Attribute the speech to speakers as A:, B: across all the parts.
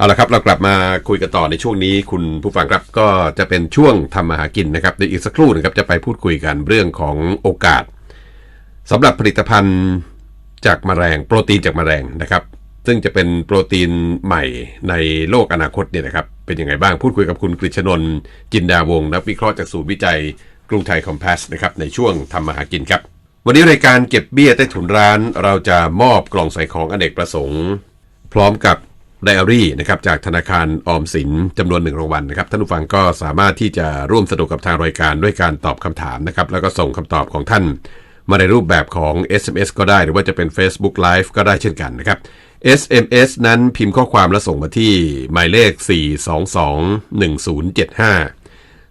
A: เอาละครับเรากลับมาคุยกันต่อในช่วงนี้ คุณผู้ฟังครับก็จะเป็นช่วงทำมาหากินนะครับในอีกสักครู่นะครับจะไปพูดคุยกันเรื่องของโอกาสสำหรับผลิตภัณฑ์จากแมลงโปรตีนจากแมลงนะครับ ซึ่งจะเป็นโปรตีนใหม่ในโลกอนาคตเนี่ยนะครับเป็นยังไงบ้างพูดคุยกับคุณกฤษณนท์จินดาวงศ์นักวิเคราะห์จากศูนย์วิจัยกรุงไทยคอมเพสนะครับในช่วงทำมาหากินครับวันนี้รายการเก็บเบี้ยใต้ถุนร้าน เราจะมอบกล่องใส่ของอเนกประสงค์ พร้อมกับ ไดอารี่นะครับจากธนาคารออมสินจำนวนหนึ่งรางวัลนะครับท่านผู้ฟังก็สามารถที่จะร่วมสนุกกับทางรายการด้วยการตอบคำถามนะครับแล้วก็ส่งคำตอบของท่าน มาในรูปแบบของ SMS ก็ได้หรือว่าจะเป็น Facebook Live ก็ได้เช่นกันนะครับ SMS นั้นพิมพ์ข้อความแล้วส่งมาที่หมายเลข 4221075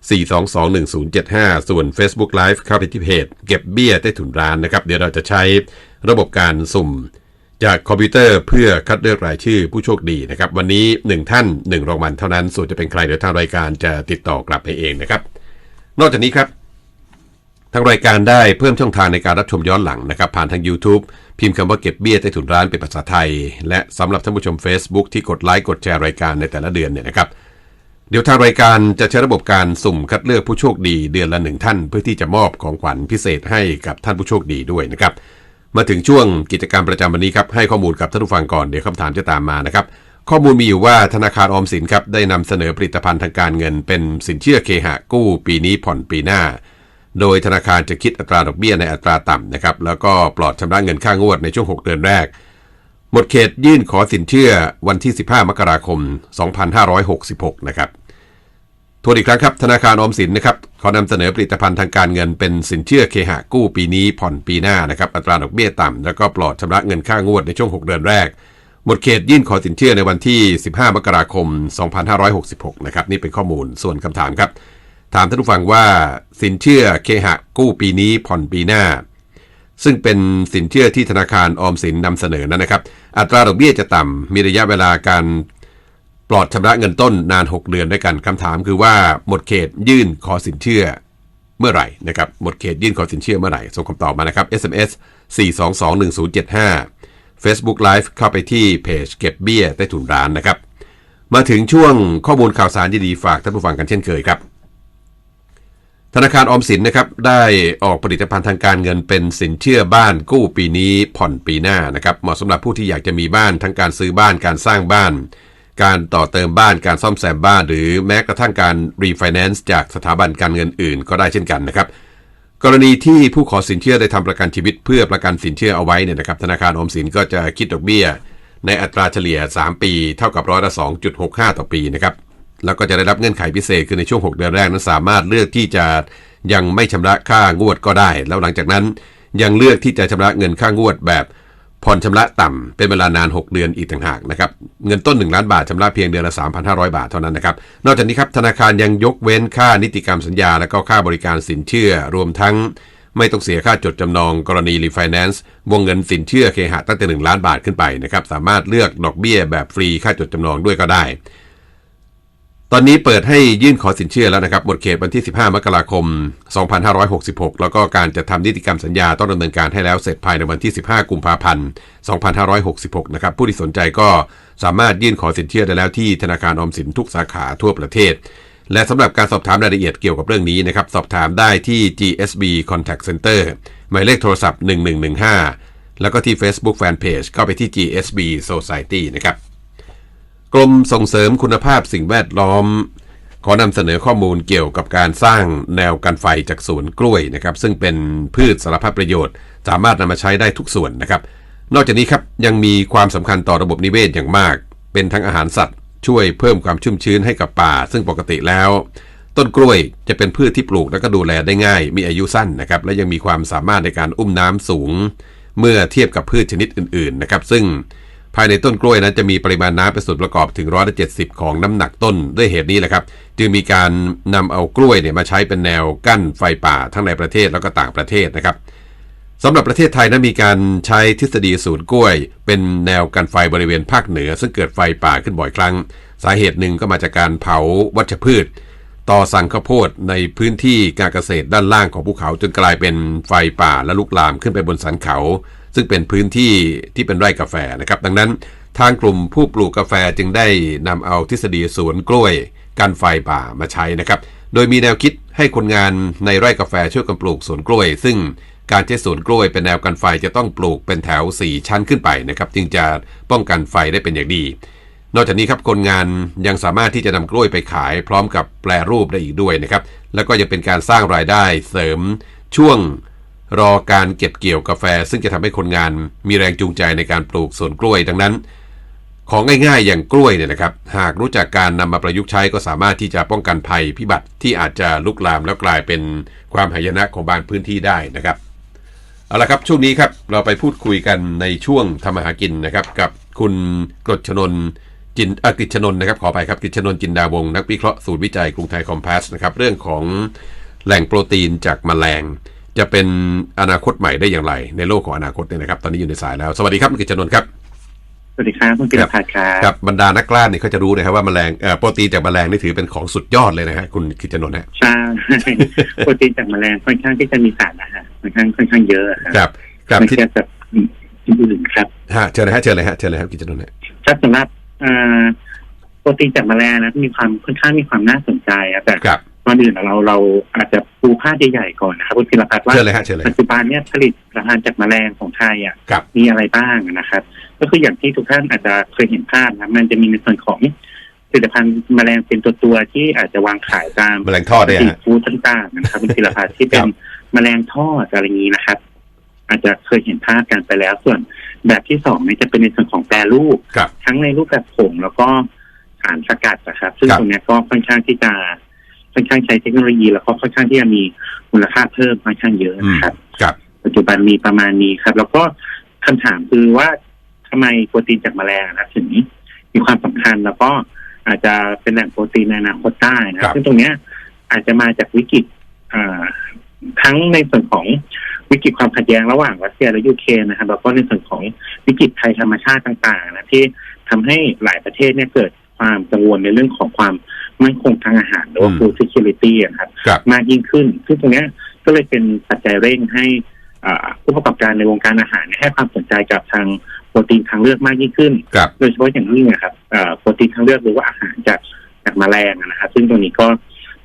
A: 4221075 ส่วน Facebook Live เข้าไปที่เพจ เก็บเบี้ยใต้ถุนร้านนะครับ เดี๋ยวเราจะใช้ระบบการสุ่ม จากคอมพิวเตอร์เพื่อคัดเลือกรายชื่อผู้โชคดีนะครับ วันนี้ 1 ท่าน 1รางวัลเท่านั้น ส่วนจะเป็นใครเดี๋ยวทางรายการจะติดต่อกลับให้เองนะครับ นอกจากนี้ครับ ทางรายการได้เพิ่มช่องทางในการรับชมย้อนหลังนะครับ ผ่านทาง YouTube พิมพ์คำว่าเก็บเบี้ยใต้ถุนร้านเป็นภาษาไทย และสำหรับท่านผู้ชม Facebook ที่กดไลค์กดแชร์รายการในแต่ละเดือนเนี่ยนะครับเดี๋ยวทางรายการจะใช้ระบบการสุ่มคัดเลือกผู้โชคดีเดือนละหนึ่งท่าน เพื่อที่จะมอบของขวัญพิเศษให้กับท่านผู้โชคดีด้วยนะครับ มาถึงช่วงกิจกรรมประจำวันนี้ครับให้ข้อมูลกับท่านผู้ฟังก่อนเดี๋ยวคำถามจะตามมานะครับข้อมูลมีอยู่ว่าธนาคารออมสินครับได้นำเสนอผลิตภัณฑ์ทางการเงิน เป็นสินเชื่อเคหะกู้ปีนี้ผ่อนปีหน้า โดยธนาคารจะคิดอัตราดอกเบี้ยในอัตราต่ำนะครับแล้วก็ปลอดชำระเงินค่างวดในช่วง 6 เดือนแรก หมดเขตยื่นขอสินเชื่อวันที่ 15 มกราคม 2566 นะครับ ทวนอีกครั้งครับธนาคารออมสินนะครับขอนำเสนอผลิตภัณฑ์ทางการเงินเป็นสินเชื่อเคหะกู้ปีนี้ผ่อนปีหน้านะครับอัตราดอกเบี้ยต่ำแล้วก็ปลอดชำระเงินค่างวดในช่วง 6 เดือนแรก หมดเขตยื่นขอสินเชื่อในวันที่ 15 มกราคม 2566 นะครับนี่เป็นข้อมูลส่วนคำถามครับ ถามท่านผู้ฟังว่าสินเชื่อเคหะกู้ปีนี้ผ่อนปีหน้า ซึ่งเป็นสินเชื่อที่ธนาคารออมสินนำเสนอนั้นนะครับ อัตราดอกเบี้ยจะต่ำมีระยะเวลาการ ปลอดชำระเงินต้นนาน 6 เดือนด้วยกันคำถามคือว่าหมดเขตยื่นขอสินเชื่อเมื่อไหร่นะครับหมดเขตยื่นขอสินเชื่อเมื่อไหร่ส่งคำตอบมานะครับ SMS 4221075 Facebook Live เข้าไปที่เพจเก็บเบี้ยใต้ถุนร้านนะครับ มาถึงช่วงข้อมูลข่าวสารดีๆฝากท่านผู้ฟังกันเช่นเคยครับธนาคารออมสินนะครับได้ออกผลิตภัณฑ์ทางการเงินเป็นสินเชื่อบ้านกู้ปีนี้ผ่อนปีหน้านะครับเหมาะสำหรับผู้ที่อยากจะมีบ้านทั้งการซื้อบ้านการสร้างบ้าน การต่อเติมบ้านการซ่อมแซมบ้าน หรือแม้กระทั่งการรีไฟแนนซ์จากสถาบันการเงินอื่นก็ได้เช่นกันนะครับ กรณีที่ผู้ขอสินเชื่อได้ทำประกันชีวิตเพื่อประกันสินเชื่อเอาไว้เนี่ยนะครับธนาคารออมสินก็จะคิดดอกเบี้ย ในอัตราเฉลี่ย 3 ปี เท่ากับร้อยละ2.65 ต่อปีนะครับแล้วก็จะได้รับเงื่อนไขพิเศษคือในช่วง 6 เดือนแรกนั้นสามารถเลือกที่จะยังไม่ชำระค่างวดก็ได้ แล้วหลังจากนั้นยังเลือกที่จะชำระเงินค่างวดแบบ ผ่อนชำระต่ำเป็นเวลานาน 6 เดือนอีกต่างหากนะครับเงินต้น 1 ล้านบาทชำระเพียงเดือนละ 3,500 บาทเท่านั้นนะครับนอกจากนี้ครับธนาคารยังยกเว้นค่านิติกรรมสัญญา และก็ค่าบริการสินเชื่อ รวมทั้งไม่ต้องเสียค่าจดจำนองกรณีรีไฟแนนซ์วงเงินสินเชื่อเคหะตั้งแต่ 1 ล้านบาทขึ้นไปนะครับสามารถเลือกดอกเบี้ยแบบฟรีค่าจดจำนองด้วยก็ได้ ตอนนี้เปิดให้ยื่นขอสินเชื่อแล้วนะครับหมดเขตวันที่ 15 มกราคม 2566 แล้วก็การจะทำนิติกรรมสัญญาต้องดำเนินการให้แล้วเสร็จภายในวันที่ 15 กุมภาพันธ์ 2566 นะครับผู้ที่สนใจก็สามารถยื่นขอสินเชื่อได้แล้วที่ธนาคารออมสินทุกสาขาทั่วประเทศ และสำหรับการสอบถามรายละเอียดเกี่ยวกับเรื่องนี้นะครับสอบถามได้ที่ GSB Contact Center หมายเลขโทรศัพท์ 1115 แล้วก็ที่ Facebook Fanpage เข้าไปที่ GSB Society นะครับ กรมส่งเสริมคุณภาพสิ่งแวดล้อม ขอนำเสนอข้อมูลเกี่ยวกับการสร้างแนวกันไฟจากสวนกล้วยนะครับ ซึ่งเป็นพืชสารพัดประโยชน์ สามารถนำมาใช้ได้ทุกส่วนนะครับ นอกจากนี้ครับยังมีความสำคัญต่อระบบนิเวศอย่างมาก เป็นทั้งอาหารสัตว์ ช่วยเพิ่มความชุ่มชื้นให้กับป่า ซึ่งปกติแล้ว ต้นกล้วยจะเป็นพืชที่ปลูกและก็ดูแลได้ง่าย มีอายุสั้นนะครับ และยังมีความสามารถในการอุ้มน้ำสูง เมื่อเทียบกับพืชชนิดอื่นๆนะครับ ซึ่ง ภายในต้นกล้วยนั้นจะมีปริมาณน้ำเป็นส่วนประกอบถึงร้อยละเจ็ดสิบของน้ำหนักต้นด้วยเหตุนี้แหละครับ จึงมีการนำเอากล้วยเนี่ยมาใช้เป็นแนวกั้นไฟป่าทั้งในประเทศแล้วก็ต่างประเทศนะครับสำหรับประเทศไทยนั้นมีการใช้ทฤษฎีศูนย์กล้วย เป็นแนวกันไฟบริเวณภาคเหนือ ซึ่งเกิดไฟป่าขึ้นบ่อยครั้ง สาเหตุหนึ่งก็มาจากการเผาวัชพืช ต่อสั่งข้าวโพดในพื้นที่การเกษตรด้านล่างของภูเขาจนกลายเป็นไฟป่าและลุกลามขึ้นไปบนสันเขา ซึ่งเป็นพื้นที่ที่เป็นไร่กาแฟนะครับ ดังนั้นทางกลุ่มผู้ปลูกกาแฟจึงได้นำเอาทฤษฎีสวนกล้วยกันไฟป่ามาใช้นะครับ โดยมีแนวคิดให้คนงานในไร่กาแฟช่วยกันปลูกสวนกล้วย ซึ่งการใช้สวนกล้วยเป็นแนวกันไฟจะต้องปลูกเป็นแถว 4 ชั้นขึ้นไปนะครับจึงจะป้องกันไฟได้เป็นอย่างดี นอกจากนี้ครับคนงานยังสามารถที่จะนำกล้วยไปขาย พร้อมกับแปรรูปได้อีกด้วยนะครับ แล้วก็ยังเป็นการสร้างรายได้เสริมช่วง รอการเก็บเกี่ยวกาแฟ ซึ่งจะทำให้คนงานมีแรงจูงใจในการปลูกสวนกล้วยดังนั้น ของง่ายๆอย่างกล้วยเนี่ยนะครับ หากรู้จักการนำมาประยุกต์ใช้ก็สามารถที่จะป้องกันภัยพิบัติที่อาจจะลุกลามแล้วกลายเป็นความหายนะของบางพื้นที่ได้นะครับเอาละครับช่วงนี้ครับเราไปพูดคุยกันในช่วงทำมาหากินนะครับ กับคุณกฤษณนนจินอกฤษณนนะครับขอไปครับกฤษณนจินดาวงนักวิเคราะห์ศูนย์วิจัยกรุงไทยคอมเพสนะครับเรื่องของแหล่งโปรตีนจากแมลง จะเป็นอนาคตใหม่ได้อย่างไร ในโลกของอนาคตเนี่ยนะครับ ตอนนี้อยู่ในสายแล้ว สวัสดีครับคุณกฤษณนครับ
B: สวัสดีครับคุณปิรพัฒน์ครับ
A: กับบรรดานักกล้าเนี่ยเขาจะรู้นะครับว่าแมลงเอ่อโปรตีนจากแมลงนี่ถือเป็นของสุดยอดเลยนะฮะคุณกฤษณนฮะ
B: ใช่โปรตีนจากแมลงค่อนข้างที่จะมีสารอาหารค่อนข้างค่อนข้างเยอะครับ
A: ครับครับ
B: ไม่
A: ที่
B: เทียบกับอื่นๆครับ
A: ฮะเชิญเลยฮะเชิญเลยฮะเชิญเลยครับกฤษณนฮะ
B: ถ้าสำหรับเอ่อโปรตีนจากแมลงนะมีความค่อนข้างมีความน่าสนใจครับแต่
A: ครับ
B: ก่อนอื่นเราเราอาจจะปูภาพใหญ่ๆก่อนนะครับคุณพิรพัฒน์ว่า
A: เชิญเลยฮะเชิญเลย
B: ปัจจุบันเนี่ยผลิตอาหารจากแมลงของไทยอะ
A: ครับ
B: มีอะไรบ้างนะครับ ก็คืออย่างที่ทุกท่านอาจจะเคยเห็นภาพนะมันจะมีในส่วนของผลิตภัณฑ์แมลงเป็นตัวตัวๆที่อาจจะวางขายตาม
A: แมลงทอดเนี่ย
B: สตรี
A: ฮะ
B: ทฟู้ดต่างๆนะครับเป็นศิลปะที่เป็
A: ครั
B: น
A: บ
B: แมลงทอดอะไรอย่างนี้นะครับ อาจจะเคยเห็นภาพกันไปแล้ว ส่วนแบบที่สองเนี่ยจะเป็นในส่วนของแปรรูป
A: ครับ
B: ทั้งในรูปแบบผงแล้วก็สารสกัดนะครับ ซึ่ง
A: ครับ
B: ตรงเนี้ยก็ค่อนข้างที่จะ ค่อนข้างใช้เทคโนโลยี แล้วก็ค่อนข้างที่จะมีมูลค่าเพิ่มค่อนข้างเยอะ
A: อืม
B: นะครับ
A: ครับ
B: ปัจจุบันมีประมาณนี้ครับ แล้วก็คำถามคือว่าทำไมโปรตีนจากแมลงนะครับถึงมีความสำคัญแล้วก็อาจจะเป็นแหล่งโปรตีนในอนาคตได้นะค
A: ครั
B: รับบซึ่งตรงเนี้ยอาจจะมาจากวิกฤตอ่าทั้งในส่วนของวิกฤตความขัดแย้งระหว่างรัสเซียและยูเครนนะครับแล้วก็ในส่วนของวิกฤตภัยธรรมชาติต่าง ๆ นะที่ทำให้หลายประเทศเนี่ยเกิดความกังวลในเรื่องของความ มั่นคงทางอาหารหรือว่า
A: อืม
B: food security อะครับ
A: ครับ
B: มากยิ่งขึ้น ซึ่งตรงเนี้ยก็เลยเป็นปัจจัยเร่งให้อ่าผู้ประกอบการในวงการอาหารเนี่ยให้ความสนใจกับทางโปรตีนทางเลือกมากยิ่งขึ้น
A: ครับ
B: โดยเฉพาะอย่างยิ่งนะครับเอ่อโปรตีนทางเลือกหรือว่าอาหารจากจากแมลงนะครับซึ่งตรงนี้ก็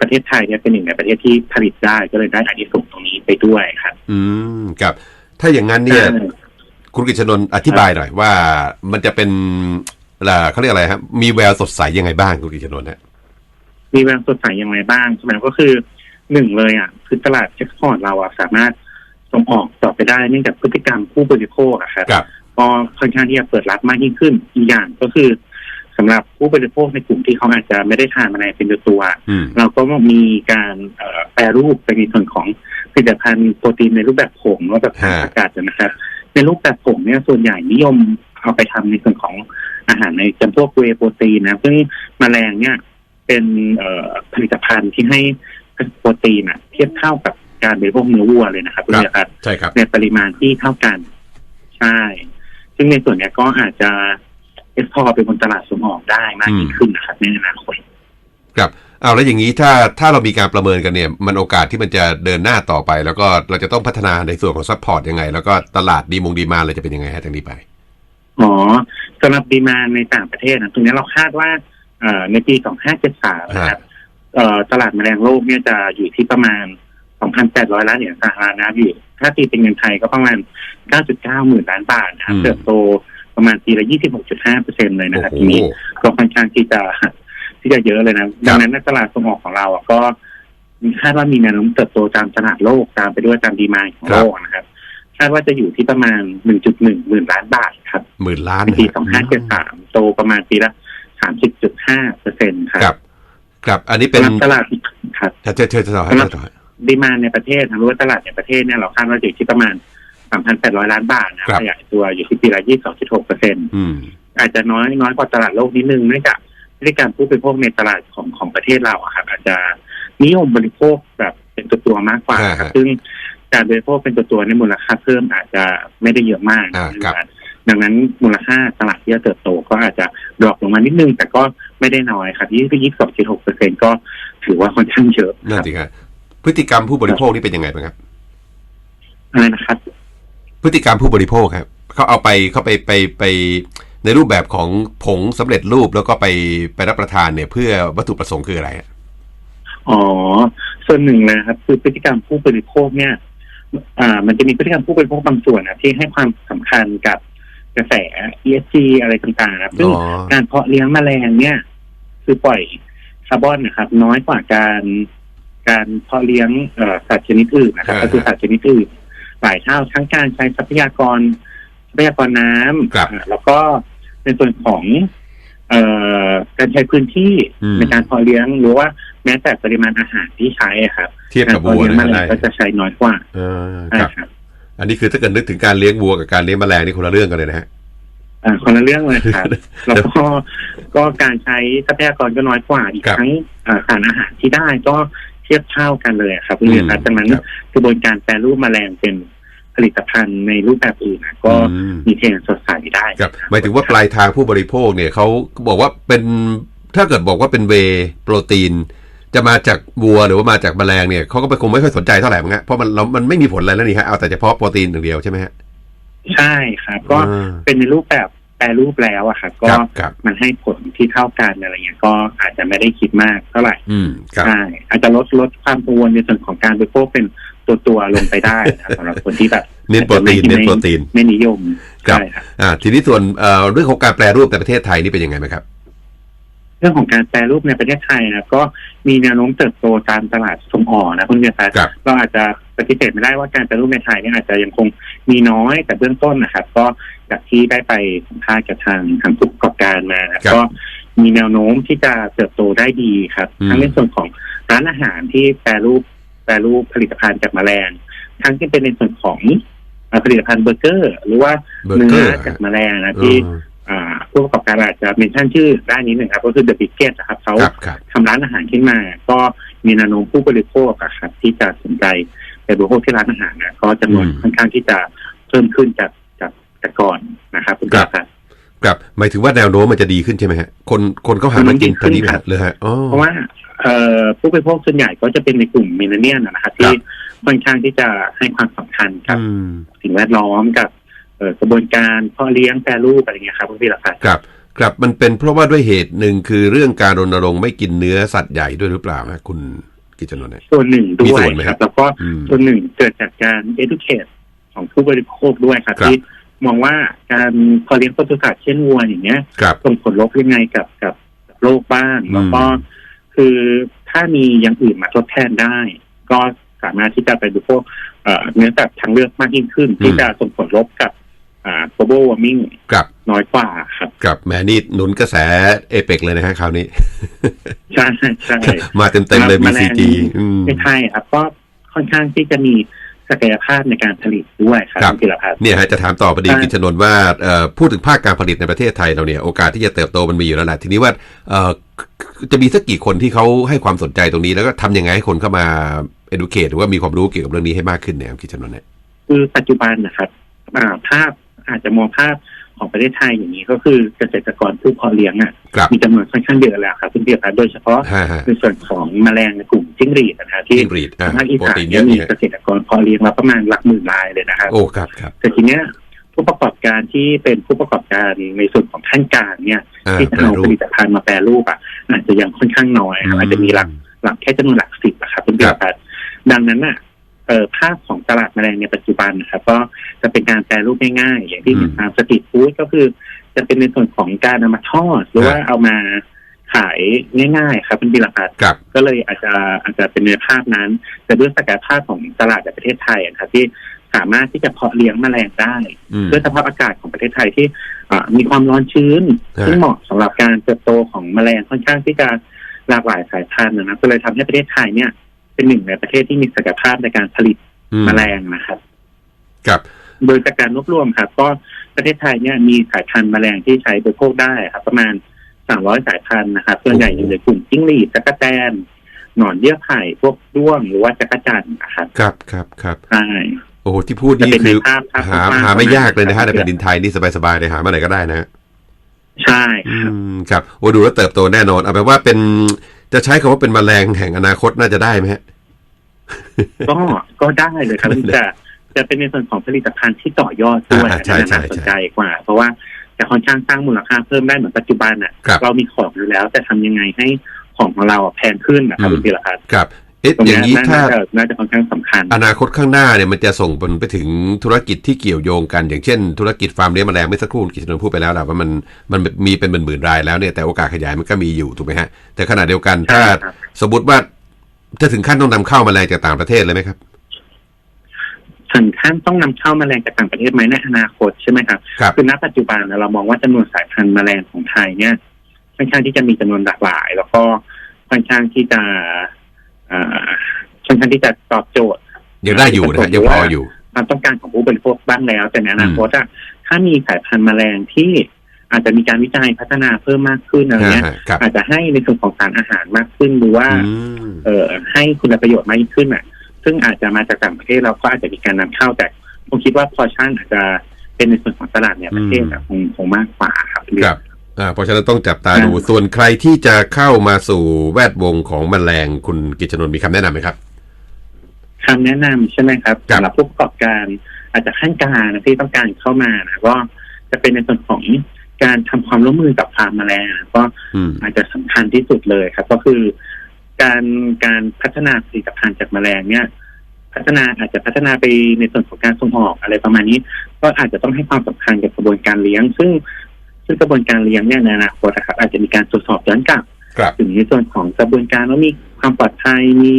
B: ประเทศไทยเนี่ยเป็นหนึ่งในประเทศที่ผลิตได้ก็เลยได้อานิสงส์ตรงนี้ไปด้วยครับ
A: อืมครับ ถ้าอย่างนั้นเนี่ยคุณกฤษณนอธิบายหน่อยว่ามันจะเป็นเอ่อเขาเรียกอะไรครับมีแววสดใสยังไงบ้างคุณกฤษณนฮะ
B: มีแววสดใสอย่างไรบ้างใช่ไหมก็คือหนึ่งเลยอะคือตลาดเอ็กซ์พอร์ตเราอะสามารถส่งออกต่อไปได้เนื่องจากพฤติกรรมผู้บริโภคอะครับ
A: ครับ
B: ก็ค่อนข้างที่จะเปิดรับมากยิ่งขึ้นอีกอย่างก็คือสำหรับผู้บริโภคในกลุ่มที่เขาอาจจะไม่ได้ทานแมลงเป็นตัว
A: อืม
B: ๆเราก็มีการเอ่อแปรรูปไปในส่วนของผลิตภัณฑ์โปรตีนในรูปแบบผงหรือว่าแบบสารสกัดนะครับ ในรูปแบบผงเนี่ยส่วนใหญ่นิยมเอาไปทำในส่วนของอาหารในจำพวกเวย์โปรตีนนะซึ่งแมลงเนี่ย เป็นเอ่อผลิตภัณฑ์ที่ให้โปรตีนอะเทียบเท่ากับการบริโภคเนื้อวัวเลยนะครับคุณ
A: ครับ
B: เดียครับ
A: ใช่ครับ
B: ในปริมาณที่เท่ากัน ใช่ ซึ่งในส่วนเนี้ยก็อาจจะเอ็กพอร์ตไปบนตลาดส่งออกได้มากยิ่งขึ้นนะครับในอนาคต
A: ครับเอาแล้วอย่างนี้ถ้าถ้าเรามีการประเมินกันเนี่ย มันโอกาสที่มันจะเดินหน้าต่อไป แล้วก็เราจะต้องพัฒนาในส่วนของซัพพอร์ตยังไง แล้วก็ตลาดดีมงดีมาเลยจะเป็นยังไงฮะจากนี้ไป
B: อ๋อสำหรับดีมานในต่างประเทศนะตรงนี้เราคาดว่าเอ่อ ในปี 2573 นะครับเอ่อตลาดแมลงโลกเนี่ยจะอยู่ที่ประมาณ 2,800 ล้านเหรียญสหรัฐนะพี่ถ้าตีเป็นเงินไทยก็ประมาณ 9.9 หมื่นล้านบาทนะครับ
A: อืม
B: เติบโตประมาณปีละ 26.5เปอร์เซ็นต์เลยนะครับ
A: โอ้
B: ที
A: โห
B: นี้ก็ค่อนข้างที่จะที่จะเยอะเลยนะ ดังนั้นในตลาดส่งออกของเราอะก็คาดว่ามีแนวโน้มเติบโตตามตลาดโลกตามไปด้วยตามดีมานของโลกนะครับคาดว่าจะอยู่ที่ประมาณ 1.1 หมื่นล้านบาทครับ
A: หมื่นล้าน
B: ใน
A: นะ
B: ปี
A: ฮะ
B: 2573 โตประมาณปีละ 30.5เปอร์เซ็นต์ค
A: ครั
B: รับ
A: ครับ อันนี้เป็น
B: สำหรับตลาดครับ
A: เชิญเชิญเชิญต่อให้
B: สำหรับ
A: ต่อให้
B: ดีมานในประเทศหรือว่าตลาดในประเทศเนี่ยเราคาดว่าจะอยู่ที่ประมาณ3,800ล้านบาทนะขยายตัวอยู่ที่ปีละ22.6เปอร์เซ็นต์
A: อืม
B: อาจจะน้อยน้อยกว่าตลาดโลกนิดนึงเนื่องจากพฤติกรรมผู้บริโภคในตลาดของของประเทศเราอะครับ อาจจะนิยมบริโภคแบบเป็นตัวตัวๆมากกว่า
A: อ่าฮะ
B: ซึ่งการบริโภคเป็นตัวตัวๆในยมูลค่าเพิ่มอาจจะไม่ได้เยอะมาก
A: อ่าครับ
B: ดังนั้นมูลค่าตลาดที่จะเติบโตก็อาจจะดรอปลงมานิดนึง แต่ก็ไม่ได้น้อยครับยี่สิบยี่สิบสองจุดหกเปอร์เซ็นก็ถือว่าค่อนข้างเยอะค
A: นั่น
B: รับ
A: สิครับพฤติกรรมผู้บริโภคนี่เป็นยังไงบ้างครับ
B: อะไรนะครับ
A: พฤติกรรมผู้บริโภคครับเขาเอาไปเขาไปไปไปในรูปแบบของผงสำเร็จรูปแล้วก็ไปไปรับประทานเนี่ย เพื่อวัตถุประสงค์คืออะไรฮะ
B: อ๋อส่วนหนึ่งนะครับ คือพฤติกรรมผู้บริโภคเนี่ย อ่า มันจะมีพฤติกรรมผู้บริโภคบางส่วนนะที่ให้ความสำคัญกับ กระแส ESG อะไรต่างๆนะครับซึ่ง
A: อ๋อ
B: การเพาะเลี้ยงแมลงเนี่ย คือปล่อยคาร์บอนนะครับ น้อยกว่าการการเพาะเลี้ยงเอ่อสัตว์ชนิดอื่นนะครับก็คือสัตว์ชนิดอื่นหลายเท่าทั้งการใช้ทรัพยากรทรัพยากรน้
A: ครับำ
B: อ่าแล้วก็ในส่วนของเอ่อการใช้พื้นที่
A: อืม
B: ในการเพาะเลี้ยงหรือว่าแม้แต่ปริมาณอาหารที่ใช้อะครับ
A: เทียบ
B: การ
A: กับ
B: เพาะ
A: วัว
B: เลี้ยง
A: นะ
B: แมล
A: ได้
B: งก็จะใช้น้อยกว่า
A: เออ
B: ใช่
A: ครับ
B: ครับ
A: อันนี้คือถ้าเกิดนึกถึงการเลี้ยงวัวกับการเลี้ยงแมลงนี่คนละเรื่องกันเลยนะฮะ
B: อ่าคนละเรื่องเลยครับแล้วก็ก็การใช้ทรัพยากรก็น้อยกว่าอีก
A: ครับ
B: ทั้งอ่าสารอาหารที่ได้ก็เทียบเท่ากันเลยครับคุณเรียนครับ
A: อืม
B: ดังนั้น
A: ครับ
B: กระบวนการแปรรูปแมลงเป็นผลิตภัณฑ์ในรูปแบบอื่นนะก็
A: อืม
B: มีเทรนด์สดใสได้
A: ครับหมายถึงว่าปลายทางผู้บริโภคเนี่ยเขาบอกว่าเป็นถ้าเกิดบอกว่าเป็นเวย์โปรตีน จะมาจากวัวหรือว่ามาจากแมลงเนี่ยเขาก็ไปคงไม่ค่อยสนใจเท่าไหร่มั้งฮะเพราะมันเรามันไม่มีผลอะไรแล้วนี่ฮะเอาแต่เฉพาะโปรตีนอย่างเดียวใช่ไหมฮะ
B: ใช่ครับ ก็
A: อ่า
B: เป็นในรูปแบบแปรรูปแล้วอะครับก็
A: ครับครับ
B: มันให้ผลที่เท่ากันอะไรเงี้ยก็อาจจะไม่ได้คิดมากเท่าไหร่
A: อืมครับ
B: ใช่อาจจะลดลดความกังวลในส่วนของการบริโภคเป็นตัวตัวๆลงไปได้นะครับสำหรับคนที่แบบ
A: เน้นโปรตีนเน้นโปรตีน
B: ไม่นิยม
A: ครับ
B: ใช่ครับ
A: อ่าทีนี้ส่วนเอ่อเรื่องของการแปรรูปในประเทศไทยนี่เป็นยังไงไหมครับ
B: เรื่องของการแปรรูปในประเทศไทยนะก็มีแนวโน้มเติบโตตามตลาดส่งออกนะคุณเบียร์ครับ
A: ครับ
B: เราอาจจะปฏิเสธไม่ได้ว่าการแปรรูปในไทยเนี่ยอาจจะยังคงมีน้อยแต่เบื้องต้นนะครับก็จากที่ได้ไปสัมภาษณ์กับทางทางผู้ประกอบการมานะครับก็มีแนวโน้มที่จะเติบโตได้ดีครับ
A: อืม
B: ทั้งในส่วนของร้านอาหารที่แปรรูปแปรรูปผลิตภัณฑ์จากแมลงทั้งที่เป็นในส่วนของเอ่อผลิตภัณฑ์เบอร์เกอร์ หรือว่า
A: เบอร์
B: เนื้
A: เกอ
B: อ
A: ร์
B: จากแมลงนะที่
A: เออ
B: อ่า ผู้ประกอบการอาจจะเมนชั่นชื่อด้านนี้หนึ่งครับ ก็คือ The Biggest นะครับเขา
A: ครับครับ
B: ทำร้านอาหารขึ้นมา ก็มีแนวโน้มผู้บริโภคอะครับที่จะสนใจไปบริโภคที่ร้านอาหารนะก็จำนวน
A: อืม
B: ค่อนข้างที่จะเพิ่มขึ้นจากจากแต่ก่อนนะครับคุณ
A: ครับ
B: ครับ
A: ครับหมายถึงว่าแนวโน้มมันจะดีขึ้นใช่ไหมฮะคนคนเขาหามากิน
B: มันดีขึ้
A: ทานงนี้ไหม
B: ครั
A: ฮะ
B: บ
A: เลยฮะอ๋อ
B: เพราะว่าเอ่อผู้บริโภคส่วนใหญ่ก็จะเป็นในกลุ่มมิเลเนียนนะครับที่ค่อนข้างที่จะให้ความสำคัญกับ
A: อืม
B: สิ่งแวดล้อมกับเอ่อ กระบวนการเพาะเลี้ยงแปรรูปอะไรเงี้ยครับคุณพี่หลักครับ
A: ครับครับมันเป็นเพราะว่าด้วยเหตุหนึ่งคือเรื่องการรณรงค์ไม่กินเนื้อสัตว์ใหญ่ด้วยหรือเปล่าฮะคุณกิจนนท์เนี่ย
B: ส่วนหนึ่งด้
A: มี
B: วย
A: ส่วนไหม
B: ค
A: ครั
B: รับบแล้วก็
A: อืม
B: ส่วนหนึ่งเกิดจากการ educate ของผู้บริโภคด้วยครับ
A: ครับ
B: ที่มองว่าการพอเลี้ยงปศุสัตว์เช่นวัวอย่างเงี้ย
A: ครับ
B: ส่งผลลบยังไงกับกับกับโรคบ้าง
A: อืม
B: แล้วก็คือถ้ามีอย่างอื่นมาทดแทนได้ ก็สามารถที่จะไปบริโภคเอ่อเนื้อสัตว์ทางเลือกมากยิ่งขึ้น ที่จะส่งผลลบกับ อ่า global warming
A: ครับ
B: น้อยกว่าครับ
A: ครับแหมนี่หนุนกระแสเอเปกเลยนะฮะคราวนี้
B: ใช่ใช่
A: มาเต็มเต็มๆเลย
B: แมลง
A: BCG อืม
B: ไม่ใช่ครับก็ค่อนข้างที่จะมีศักยภาพในการผลิตด้วยครับ
A: ครับ
B: คุณธีรพัฒน์
A: เนี่ยฮะจะถามต่อพอดี
B: ใช่
A: กิจนนท์ว่าเอ่อพูดถึงภาคการผลิตในประเทศไทยเราเนี่ยโอกาสที่จะเติบโตมันมีอยู่แล้วแหละทีนี้ว่าเอ่อจะมีสักกี่คนที่เขาให้ความสนใจตรงนี้ แล้วก็ทำยังไงให้คนเข้ามา educate หรือว่ามีความรู้เกี่ยวกับเรื่องนี้ให้มากขึ้นเนี่ยครับกิจนนท์เนี่ย
B: คือปัจจุบันนะครับอ่าภาพ อาจจะมองภาพของประเทศไทยอย่างนี้ก็คือเกษตรกรผู้เพาะเลี้ยงอะ
A: ครับ
B: มีจำนวนค่อนข้างเยอะแล้วครับคุณเดียครับโดยเฉพาะ
A: ฮ่าฮ่า
B: ในส่วนของแมลงในกลุ่มจิ้งหรีดนะครับที่
A: จิ้งหรีดอ่า
B: ภาคอี
A: โปร
B: สาน
A: ตีนเย
B: เนี่ย
A: อะ
B: มี
A: นี่ฮะ
B: เกษตรกรเพาะเลี้ยงแล้วประมาณหลักหมื่นรายเลยนะครับ
A: โอ้ครับครับ
B: แต่ทีเนี้ยผู้ประกอบการที่เป็นผู้ประกอบการในส่วนของขั้นกลางเนี่ย
A: อ่า
B: ที่จะ
A: แปร
B: เอา
A: รู
B: ผ
A: ป
B: ลิตภัณฑ์มาแปรรูปอะอาจจะยังค่อนข้างน้อยครับอาจจะมีหลักหลักแค่จำนวนหลักสิบนะครับคุณเดียครับดังนั้นน่ะ เอ่อภาพของตลาดแมลงในปัจจุบันนะครับก็จะเป็นการแปรรูปง่ายๆอย่างที่เห็นตามสตรีทฟู้ดก็คือ จะเป็นในส่วนของการนำมาทอด หรือว่าเอามาขายง่ายๆ ครับคุณดีละครับ
A: ครับ
B: ก็เลยอาจจะอาจจะเป็นในภาพนั้น แต่ด้วยศักยภาพของตลาดในประเทศไทยอะครับที่สามารถที่จะเพาะเลี้ยงแมลงได้
A: อืม
B: ด้วยสภาพอากาศของประเทศไทยที่อ่ามีความร้อนชื้น
A: ฮะ
B: ซึ่งเหมาะสำหรับการเติบโตของแมลงค่อนข้างที่จะหลากหลายสายพันธุ์นะครับก็เลยทำให้ประเทศไทยเนี่ย เป็นหนึ่งในประเทศที่มีศักยภาพในการผลิต
A: อืม
B: แมลงนะครับ
A: ครับ
B: โดยจากการรวบรวมครับ ก็ประเทศไทยเนี่ยมีสายพันธุ์แมลงที่ใช้บริโภคได้ครับ ประมาณ300สายพันธุ์นะครับส่วนใหญ่อยู่ในกลุ่มจิ้งหรีดจักรแตนหนอนเยื่อไผ่พวกด้วงหรือว่าจักรจั่นนะครับ
A: ครับครับครับ
B: ใช่
A: โอ้โหที่พูด
B: จะ
A: นี่
B: เป็นใน
A: คือ
B: ภาพภาพ
A: หาก
B: ว้างๆ
A: หาไม่ยากเลยนะฮะ
B: ประ
A: ใน
B: มาณ
A: แผ่นดินไทยนี่สบายๆเลยหามาไหนก็ได้นะฮะ
B: ใช่ครับ
A: อืมครับโอ้ดูแล้วเติบโตแน่นอนเอาแปลว่าเป็น จะใช้คำว่าเป็นแมลงแห่งอนาคตน่าจะได้ไหมฮะ
B: ก็ก็ได้เลยครับแต่จะเป็นในส่วนของผลิตภัณฑ์ที่ต่อยอดด้วย
A: อ่าใช่
B: อันนั้น
A: ใช่
B: น่าสนใจกว่า เพราะว่าจะค่อนข้างสร้างมูลค่าเพิ่มได้เหมือนปัจจุบันอะ
A: ครับ
B: เรามีของอยู่แล้วแต่ทำยังไงให้ของของเราอะแพงขึ้นนะครับ
A: อืม
B: คุณพีรพัฒน์
A: ครับ เอ๊ะ
B: ตรง
A: อ
B: เนี้
A: ย่างนี้
B: น่า
A: ถ้า
B: จะน่าจะค่อนข้างสำคัญ
A: อนาคตข้างหน้าเนี่ยมันจะส่งผลไปถึงธุรกิจที่เกี่ยวโยงกัน อย่างเช่น ธุรกิจฟาร์มเลี้ยงแมลงไม่อสักครู่คุณกิจนนท์พูดไปแล้วแหละว่ามันมันมีเป็นหมื่นๆรายแล้วเนี่ยแต่โอกาสขยายมันก็มีอยู่ถูกไหมฮะ แต่ขณะเดียวกันถ้า
B: ใช่ครับ
A: สมมติว่าจะถึงขั้นต้องนำเข้าแมลงจากต่างประเทศเลยไหมครับ
B: ถึงขั้นต้องนำเข้าแมลงจากต่างประเทศไหมในอนาคตใช่ไหมครับ
A: ครับ
B: คือณปัจจุบันเรามองว่าจำนวนสายพันธุ์แมลงของไทยเนี่ยค่อนข้างที่จะมีจำนวนหลากหลาย แล้วก็ค่อนข้างที่จะเอ่อ ค่อนข้างที่จะตอบโจทย์
A: ยังได้อยู่นะฮะยังพออยู่
B: ความต้องการของผู้บริโภคบ้างแล้ว แต่ในอนาคตอะถ้ามีสายพันธุ์แมลงที่อาจจะมีการวิจัยพัฒนาเพิ่มมากขึ้นอะไรเงี้ย
A: อ่าฮะครับ
B: อาจจะให้ในส่วนของสารอาหารมากขึ้นหรือว่า
A: อืม
B: เอ่อให้คุณประโยชน์มากยิ่งขึ้นอะ ซึ่งอาจจะมาจากต่างประเทศเราก็อาจจะมีการนำเข้าแต่ผมคิดว่าพอชั่นอาจจะเป็นในส่วนของตลาดเนี่ยประเทศอะคงคงมากกว่าครับ
A: ครับ อ่าเพราะฉะนั้นต้องจับตา
B: ครับ
A: ดู ส่วนใครที่จะเข้ามาสู่แวดวงของแมลงคุณกิจนนท์มีคำแนะนำไหมครับ
B: คำแนะนำใช่ไหมครับ
A: ครับ
B: สำหรับผู้ประกอบการอาจจะขั้นกลางนะที่ต้องการเข้ามานะก็จะเป็นในส่วนของการทำความร่วมมือกับฟาร์มแมลงนะก็
A: อืม
B: อาจจะสำคัญที่สุดเลยครับ ก็คือ การการพัฒนาผลิตภัณฑ์จากแมลงเนี่ย พัฒนาอาจจะพัฒนาไปในส่วนของการส่งออกอะไรประมาณนี้ ก็อาจจะต้องให้ความสำคัญกับกระบวนการเลี้ยง ซึ่ง ซึ่งกระบวนการเลี้ยงเนี่ยในอนาคตนะครับอาจจะมีการตรวจสอบย้อนกลับ
A: ครับ
B: ถึงในส่วนของกระบวนการว่ามีความปลอดภัยมี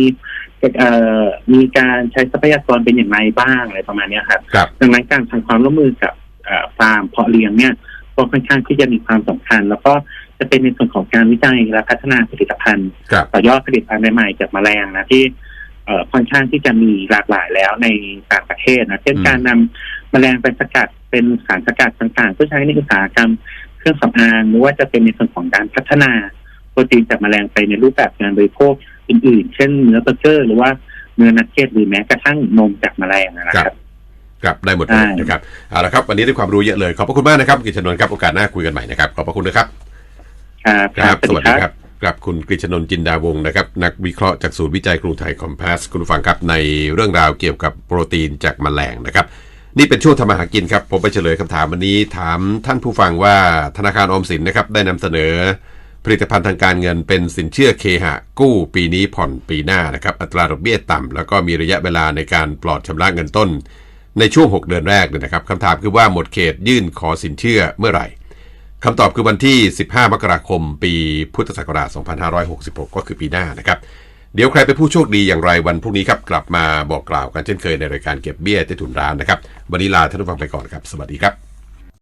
B: เอ่อมีการใช้ทรัพยากรเป็นอย่างไรบ้างอะไรประมาณเนี้ยครับ
A: ครับ
B: ดังนั้นการทำความร่วมมือกับเอ่อฟาร์มเพาะเลี้ยงเนี่ยก็ค่อนข้างที่จะมีความสำคัญ แล้วก็จะเป็นในส่วนของการวิจัยและพัฒนาผลิตภัณฑ์
A: ครับ
B: ต่อยอดผลิตภัณฑ์ใหม่ๆจากแมลงนะที่เอ่อค่อนข้างที่จะมีหลากหลายแล้วในต่างประเทศนะเช่น
A: อืม
B: การนำแมลงไปสกัด เป็นสารสกัดต่างๆเพื่อใช้ในอุตสาหกรรมเครื่องสำอางหรือว่าจะเป็นในส่วนของการพัฒนาโปรตีนจากแมลงไปในรูปแบบการบริโภคอื่นๆ เช่นเนื้อเบอร์เกอร์ หรือว่าเนื้อนักเก็ตหรือแม้กระทั่งนมจากแมลงนะค
A: ครั
B: รับ
A: บครับได้หมดเล
B: ใช่
A: ยนะครับเอาละครับ วันนี้ได้ความรู้เยอะเลย ขอบพระคุณมากนะครับกิจนนท์ครับโอกาสหน้าคุยกันใหม่นะครับขอบพระคุณนะครับ
B: ครับ
A: ครับสวัสดีครับครับคุณกฤษณนท์จินดาวงศ์นะครับนักวิเคราะห์จากศูนย์วิจัยกรุงไทยคอมเพสคุณผู้ฟังครับในเรื่องราวเกี่ยวกับโปรตีนจากแมลงนะครับ นี่เป็นช่วงทำมาหากินครับ ผมไปเฉลยคำถามวันนี้ถามท่านผู้ฟังว่าธนาคารออมสินนะครับได้นำเสนอ ผลิตภัณฑ์ทางการเงินเป็นสินเชื่อเคหะ กู้ปีนี้ผ่อนปีหน้านะครับอัตราดอกเบี้ยต่ำแล้วก็มีระยะเวลาในการปลอดชำระเงินต้น ในช่วง 6 เดือนแรกเลยนะครับคำถามคือว่าหมดเขตยื่นขอสินเชื่อเมื่อไหร่คำตอบคือวันที่ 15 มกราคม ปีพุทธศักราช 2566 ก็คือปีหน้านะครับ เดี๋ยวใครเป็นผู้โชคดีอย่างไรวันพรุ่งนี้ครับ กลับมาบอกกล่าวกันเช่นเคยในรายการเก็บเบี้ยใต้ถุนร้านนะครับ วันนี้ลาท่านผู้ฟังไปก่อนครับ สวัสดีครับ